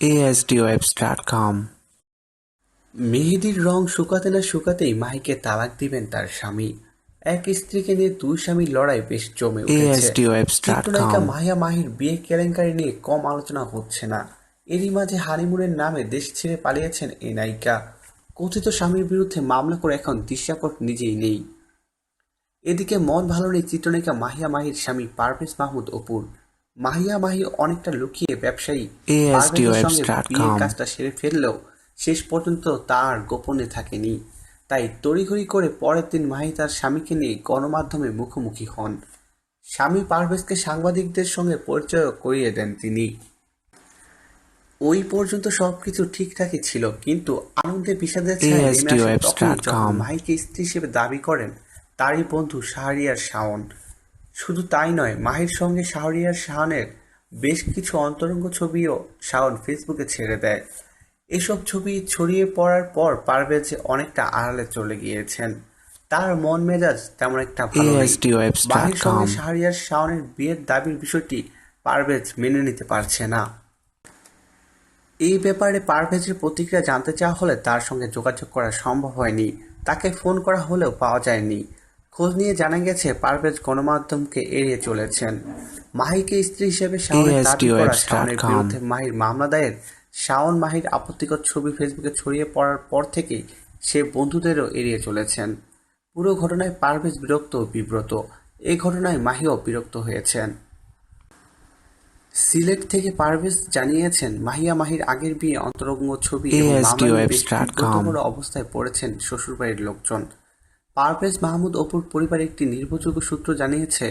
ASDWebs.com মেহেদির রং শুকাতে না শুকাতেই মাহিকে তালাক দিবেন তার স্বামী। এক স্ত্রীকে নিয়ে দুই স্বামীর লড়াই বেশ জমে উঠেছে। চিত্রনায়িকা মাহিয়া মাহির বিয়ে কেলেঙ্কারি নিয়ে কম আলোচনা হচ্ছে না। এরই মাঝে হানিমুনের নামে দেশ ছেড়ে পালিয়েছেন এই নায়িকা। কথিত স্বামীর বিরুদ্ধে মামলা করে এখন দৃশ্যাপট নিজেই নেই। এদিকে মন ভালো নেই চিত্রনায়িকা মাহিয়া মাহির স্বামী পারভেজ মাহমুদ অপুর। মাহিয়া মাহি অনেকটা লুকিয়ে ব্যবসায়ী পারভেজের সঙ্গে বিয়ের কাজটা সেরে ফেললেও শেষ পর্যন্ত তার গোপনে থাকেনি। তাই তড়িঘড়ি করে পরের দিন মাহি তার স্বামীকে নিয়ে গণমাধ্যমে মুখোমুখি হন। স্বামী পারভেজকে সাংবাদিকদের সঙ্গে পরিচয় করিয়ে দেন তিনি। ওই পর্যন্ত সবকিছু ঠিকঠাকই ছিল কিন্তু আনন্দে বিষাদের মাহিকে স্ত্রী হিসেবে দাবি করেন তারই বন্ধু শাহরিয়ার শাওন। শুধু তাই নয় মাহির সঙ্গে শাহরিয়ার শাওনের বেশ কিছু অন্তরঙ্গ ছবিও শাওন ফেসবুকে ছেড়ে দেয়। এসব ছবি ছড়িয়ে পড়ার পর পারভেজ অনেকটা আড়ালে চলে গিয়েছেন। তার মন মেজাজ তেমন একটা ভালো মাহির সঙ্গে শাহরিয়ার শাওনের বিয়ের দাবির বিষয়টি পারভেজ মেনে নিতে পারছে না। এই ব্যাপারে পারভেজের প্রতিক্রিয়া জানতে চাওয়া হলে তার সঙ্গে যোগাযোগ করা সম্ভব হয়নি। তাকে ফোন করা হলেও পাওয়া যায়নি। খোঁজ নিয়ে জানা গেছে পারভেজ গণমাধ্যমকে এড়িয়ে চলেছেন। মাহিকে স্ত্রী হিসেবে শাওনের দাবি করা শাওনের বিরুদ্ধে মাহির মামলা দায়ের। শাওন মাহির আপত্তিকর ছবি ফেসবুকে ছড়িয়ে পড়ার পর থেকেই সে বন্ধুদেরও এড়িয়ে চলেছেন। পুরো ঘটনায় পারভেজ বিরক্ত ও বিব্রত। এই ঘটনায় মাহিও বিরক্ত হয়েছেন। সিলেট থেকে পারভেজ জানিয়েছেন মাহিয়া মাহির আগের বিয়ে অন্তরঙ্গ ছবি এবং অবস্থায় পড়েছেন শ্বশুরবাড়ির লোকজন। পারভেজ মাহমুদ অপুর পরিবার একটি নির্ভরযোগ্য সূত্র জানিয়েছে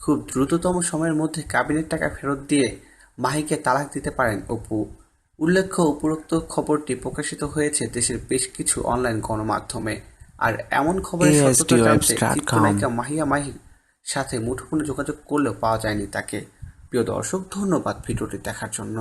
খুব দ্রুততম সময়ের মধ্যে কাবিনের টাকা ফেরত দিয়ে মাহিকে তালাক দিতে পারেন অপু। উল্লেখ্য উপরোক্ত খবরটি প্রকাশিত হয়েছে দেশের বেশ কিছু অনলাইন গণমাধ্যমে। আর এমন খবরের সত্যতা জানতে চিত্রনায়িকা মাহিয়া মাহির সাথে মুঠোফোনে যোগাযোগ করলেও পাওয়া যায়নি তাকে। প্রিয় দর্শক ধন্যবাদ ভিডিওটি দেখার জন্য।